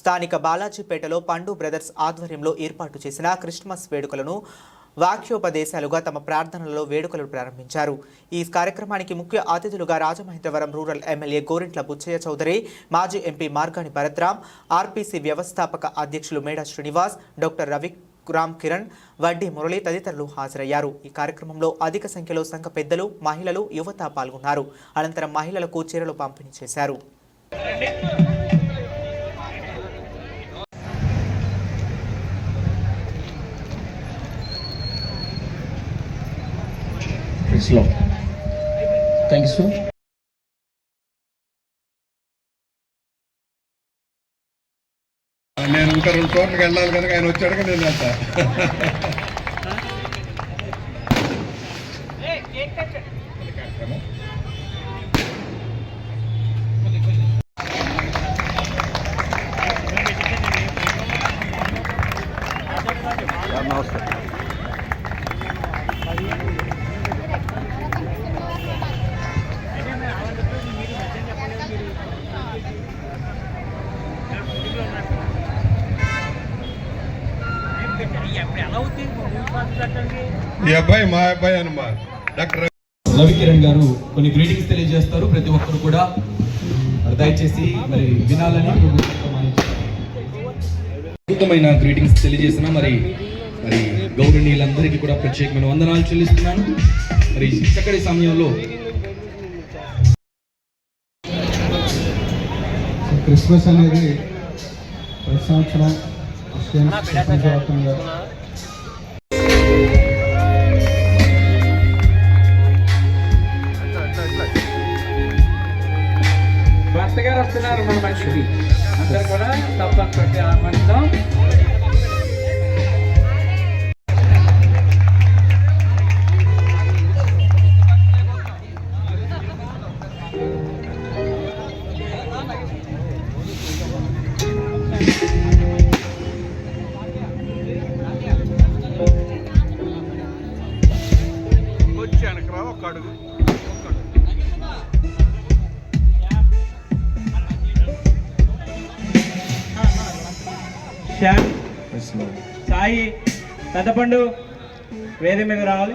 స్థానిక బాలాజీపేటలో పండు బ్రదర్స్ ఆధ్వర్యంలో ఏర్పాటు చేసిన క్రిస్మస్ వేడుకలను వాక్యోపదేశాలుగా తమ ప్రార్థనలలో వేడుకలు ప్రారంభించారు. ఈ కార్యక్రమానికి ముఖ్య అతిథులుగా రాజమహేంద్రవరం రూరల్ ఎమ్మెల్యే గోరింట్ల బుచ్చయ్య చౌదరి మాజీ ఎంపీ మార్గాని భరత్రామ్ ఆర్పీసీ వ్యవస్థాపక అధ్యక్షులు మేడా శ్రీనివాస్ డాక్టర్ రవి రామ్ కిరణ్ వడ్డీ మురళి తదితరులు హాజరయ్యారు. ఈ కార్యక్రమంలో అధిక సంఖ్యలో సంఘ పెద్దలు మహిళలు యువత పాల్గొన్నారు. అనంతరం మహిళలకు చీరలు పంపిణీ చేశారు. Lord. Thank you, sir. నేను ఇంకా రెండు చోట్లకి వెళ్ళాలి కనుక ఆయన వచ్చాడు నేను వెళ్తా మా అబ్బాయి అనమా డాక్టర్ రవికిరణ్ గారు కొన్ని గ్రీటింగ్స్ తెలియజేస్తారు. ప్రతి ఒక్కరు కూడా దయచేసి మరి వినాలని అద్భుతమైన గ్రీటింగ్స్ తెలియజేసిన మరి మరి గౌరవనీయులందరికీ కూడా ప్రత్యేకమైన వందనాలు చెల్లిస్తున్నాను. మరి చక్కటి సమయంలో క్రిస్మస్ అనేది ప్రతి సంవత్సరం ఇస్తున్నారు మన మంచికి అందరు కూడా తప్పని ఆహ్వానిద్దాం. శ్యామ్ సాయి పెద్దపండు వేది మీద రావాలి.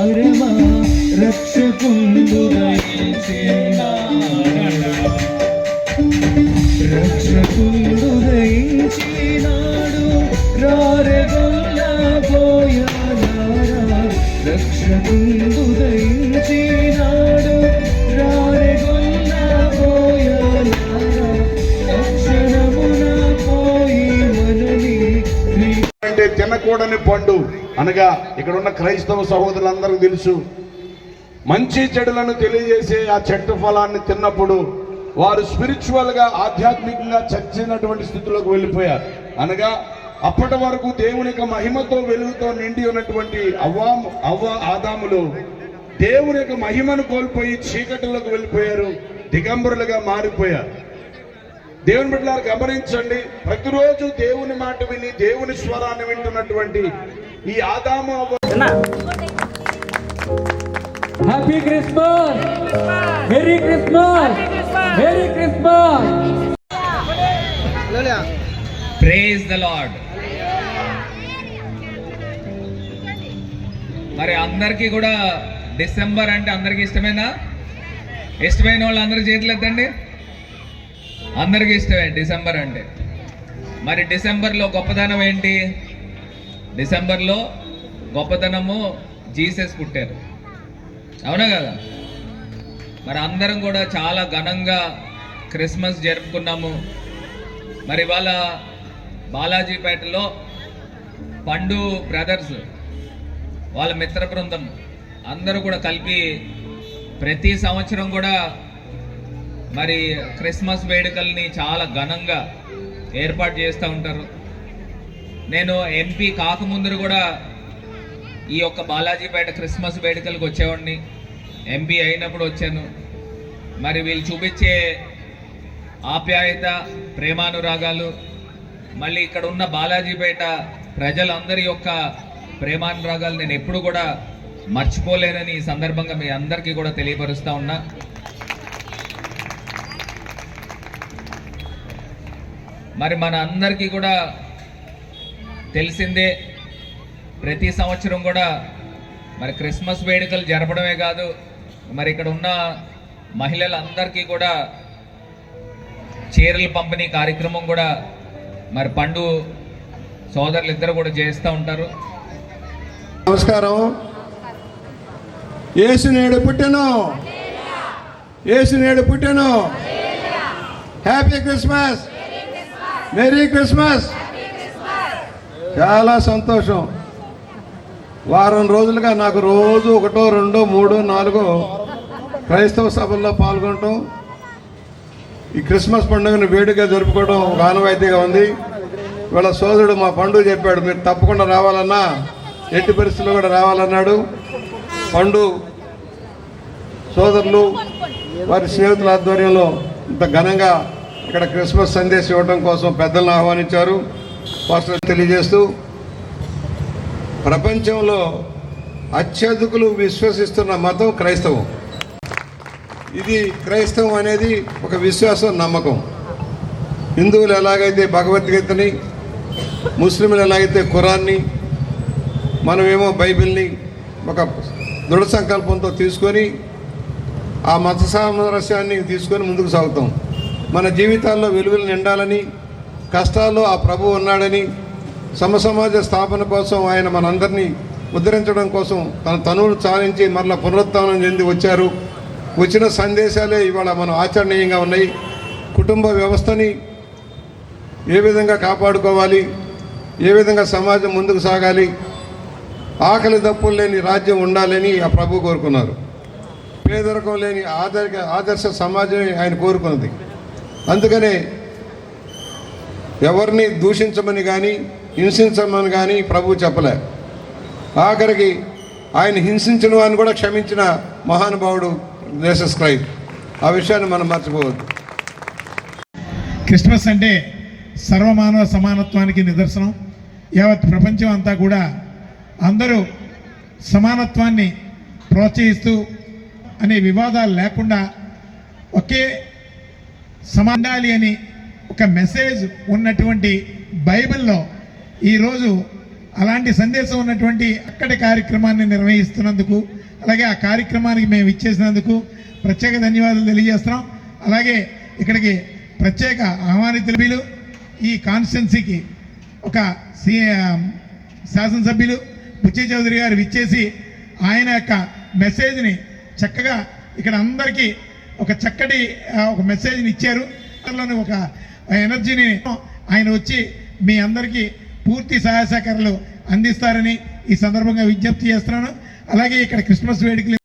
పరమ రక్షకుందు రక్షకుందు దయించినాడు రారగొల్ల పోయారా రక్షకుందు దయించినాడు రారగొల్ల పోయారా తక్షణమున పోయి మనని అంటే తినకూడని పండు. అనగా ఇక్కడ ఉన్న క్రైస్తవ సహోదరులందరికీ తెలుసు మంచి చెడులను తెలియజేసే ఆ చెట్టు ఫలాన్ని తిన్నప్పుడు వారు స్పిరిచువల్గా ఆధ్యాత్మికంగా చచ్చినటువంటి స్థితిలోకి వెళ్ళిపోయారు. అనగా అప్పటి వరకు దేవుని యొక్క మహిమతో వెలుగుతో నిండి ఉన్నటువంటి అవ్వా అవ్వ ఆదాములు దేవుని యొక్క మహిమను కోల్పోయి చీకటిలోకి వెళ్ళిపోయారు దిగంబరులుగా మారిపోయారు. దేవుని బిడ్డలారు గమనించండి ప్రతిరోజు దేవుని మాట విని దేవుని స్వరాన్ని వింటున్నటువంటి ఈ ఆదాము happy Christmas merry Christmas merry Christmas praise the Lord మరి అందరికీ కూడా డిసెంబర్ అంటే అందరికీ ఇష్టమేనా? ఇష్టమైన వాళ్ళు అందరూ చేతులు ఎత్తండి అందరికీ ఇష్టమే డిసెంబర్ అంటే. మరి డిసెంబర్లో గొప్పదనం ఏంటి? డిసెంబర్లో గొప్పతనము జీసస్ పుట్టారు. అవునా కదా? మరి అందరం కూడా చాలా ఘనంగా క్రిస్మస్ జరుపుకున్నాము. మరి ఇవాళ బాలాజీపేటలో పండు బ్రదర్స్ వాళ్ళ మిత్ర బృందం అందరూ కూడా కలిపి ప్రతి సంవత్సరం కూడా మరి క్రిస్మస్ వేడుకల్ని చాలా ఘనంగా ఏర్పాటు చేస్తూ ఉంటారు. నేను ఎంపీ కాకముందు కూడా ఈ యొక్క బాలాజీపేట క్రిస్మస్ వేడుకలకు వచ్చేవాడిని. ఎంపీ అయినప్పుడు వచ్చాను. మరి వీళ్ళు చూపించే ఆప్యాయత ప్రేమానురాగాలు మళ్ళీ ఇక్కడ ఉన్న బాలాజీపేట ప్రజలందరి యొక్క ప్రేమానురాగాలు నేను ఎప్పుడు కూడా మర్చిపోలేనని ఈ సందర్భంగా మీ అందరికీ కూడా తెలియపరుస్తూ ఉన్నా. మరి మన అందరికీ కూడా తెలిసిందే ప్రతి సంవత్సరం కూడా మరి క్రిస్మస్ వేడుకలు జరపడమే కాదు మరి ఇక్కడ ఉన్న మహిళలందరికీ కూడా చీరల పంపిణీ కార్యక్రమం కూడా మరి పండు సోదరులు ఇద్దరు కూడా చేస్తూ ఉంటారు. నమస్కారం. ఏసు నేడు పుట్టెను. ఏసు నేడు పుట్టెను. హ్యాపీ క్రిస్మస్ మెరీ క్రిస్మస్ చాలా సంతోషం. వారం రోజులుగా నాకు రోజు ఒకటో రెండో మూడో నాలుగో క్రైస్తవ సభల్లో పాల్గొనటం ఈ క్రిస్మస్ పండుగను వేడుకగా జరుపుకోవడం ఒక ఆనవాయితీగా ఉంది. ఇవాళ సోదరుడు మా పండుగ చెప్పాడు మీరు తప్పకుండా రావాలన్నా ఎట్టి పరిస్థితుల్లో కూడా రావాలన్నాడు. పండు సోదరులు వారి స్నేహితుల ఆధ్వర్యంలో ఇంత ఘనంగా ఇక్కడ క్రిస్మస్ సందేశం ఇవ్వడం కోసం పెద్దలను ఆహ్వానించారు. పాస్టర్ తెలియజేస్తూ ప్రపంచంలో అత్యధికులు విశ్వసిస్తున్న మతం క్రైస్తవం. ఇది క్రైస్తవం అనేది ఒక విశ్వాసం నమ్మకం. హిందువులు ఎలాగైతే భగవద్గీతని ముస్లింలు ఎలాగైతే ఖురాన్ని మనమేమో బైబిల్ని ఒక దృఢ సంకల్పంతో తీసుకొని ఆ మత సామరస్యాన్ని తీసుకొని ముందుకు సాగుతాం. మన జీవితాల్లో వెలుగులు నిండాలని కష్టాల్లో ఆ ప్రభు ఉన్నాడని సమసమాజ స్థాపన కోసం ఆయన మనందరినీ ఉద్ధరించడం కోసం తన తనువులు చాలించి మరలా పునరుత్నం చెంది వచ్చారు. వచ్చిన సందేశాలే ఇవాళ మనం ఆచరణీయంగా ఉన్నాయి. కుటుంబ వ్యవస్థని ఏ విధంగా కాపాడుకోవాలి? ఏ విధంగా సమాజం ముందుకు సాగాలి? ఆకలి దప్పులు లేని రాజ్యం ఉండాలని ఆ ప్రభు కోరుకున్నారు. పేదరికం లేని ఆదర్శ ఆదర్శ సమాజమే ఆయన కోరుకున్నది. అందుకనే ఎవరిని దూషించమని కానీ హింసించమని కానీ ప్రభువు చెప్పలే. ఆఖరికి ఆయన హింసించిన వారిని కూడా క్షమించిన మహానుభావుడు జీసస్ క్రైస్ట్. ఆ విషయాన్ని మనం మర్చిపోవద్దు. క్రిస్మస్ అంటే సర్వమానవ సమానత్వానికి నిదర్శనం. యావత్ ప్రపంచం అంతా కూడా అందరూ సమానత్వాన్ని ప్రోత్సహిస్తూ అనే వివాదాలు లేకుండా ఒకే సమాండాలి అని ఒక మెసేజ్ ఉన్నటువంటి బైబిల్లో ఈరోజు అలాంటి సందేశం ఉన్నటువంటి అక్కడి కార్యక్రమాన్ని నిర్వహిస్తున్నందుకు అలాగే ఆ కార్యక్రమానికి మేము ఇచ్చేసినందుకు ప్రత్యేక ధన్యవాదాలు తెలియజేస్తున్నాం. అలాగే ఇక్కడికి ప్రత్యేక ఆహ్వానితులు ఈ కాన్స్టిట్యున్సీకి ఒక సి శాసనసభ్యులు బుచ్చి చౌదరి గారు విచ్చేసి ఆయన యొక్క మెసేజ్ని చక్కగా ఇక్కడ అందరికీ ఒక చక్కటి ఒక మెసేజ్ని ఇచ్చారు. అందులోని ఆ ఎనర్జీని ఆయన వచ్చి మీ అందరికీ పూర్తి సహాయ సహకారాలు అందిస్తారని ఈ సందర్భంగా విజ్ఞప్తి చేస్తున్నాను. అలాగే ఇక్కడ క్రిస్మస్ వేడుకలు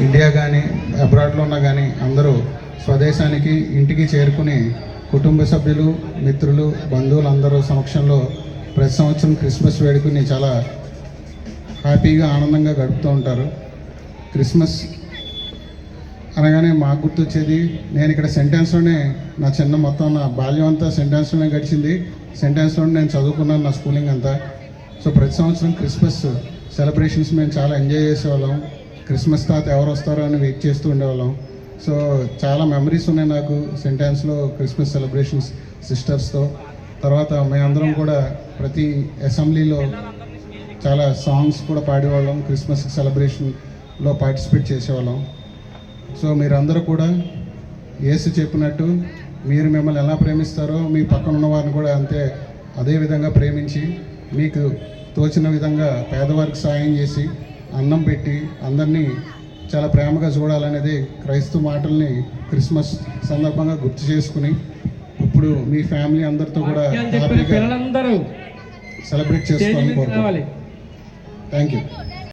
ఇండియా కానీ అబ్రాడ్లో ఉన్న కానీ అందరూ స్వదేశానికి ఇంటికి చేరుకుని కుటుంబ సభ్యులు మిత్రులు బంధువులు అందరూ సమక్షంలో ప్రతి సంవత్సరం క్రిస్మస్ వేడుకని చాలా హ్యాపీగా ఆనందంగా గడుపుతూ ఉంటారు. క్రిస్మస్ అనగానే మాకు గుర్తొచ్చేది నేను ఇక్కడ సెంటెన్స్లోనే నా చిన్న మొత్తం నా బాల్యం అంతా సెంటెన్స్లోనే గడిచింది. సెంటెన్స్లోనే నేను చదువుకున్నాను నా స్కూలింగ్ అంతా. సో ప్రతి సంవత్సరం క్రిస్మస్ సెలబ్రేషన్స్ మేము చాలా ఎంజాయ్ చేసేవాళ్ళం. క్రిస్మస్ తాత ఎవరు వస్తారో అని వెయిట్ చేస్తూ ఉండేవాళ్ళం. సో చాలా మెమరీస్ ఉన్నాయి నాకు సెంటాన్స్లో క్రిస్మస్ సెలబ్రేషన్స్ సిస్టర్స్తో. తర్వాత మేమందరం కూడా ప్రతి అసెంబ్లీలో చాలా సాంగ్స్ కూడా పాడేవాళ్ళం. క్రిస్మస్ సెలబ్రేషన్లో పార్టిసిపేట్ చేసేవాళ్ళం. సో మీరందరూ కూడా ఏసు చెప్పినట్టు మీరు మిమ్మల్ని ఎలా ప్రేమిస్తారో మీ పక్కన ఉన్న వారిని కూడా అంతే అదే విధంగా ప్రేమించి మీకు తోచిన విధంగా పేదవారికి సాయం చేసి అన్నం పెట్టి అందరినీ చాలా ప్రేమగా చూడాలనేది క్రైస్తవ మాటల్ని క్రిస్మస్ సందర్భంగా గుర్తు చేసుకుని ఇప్పుడు మీ ఫ్యామిలీ అందరితో కూడా హ్యాపీగా సెలబ్రేట్ కోరుకుంటున్నాను. Thank you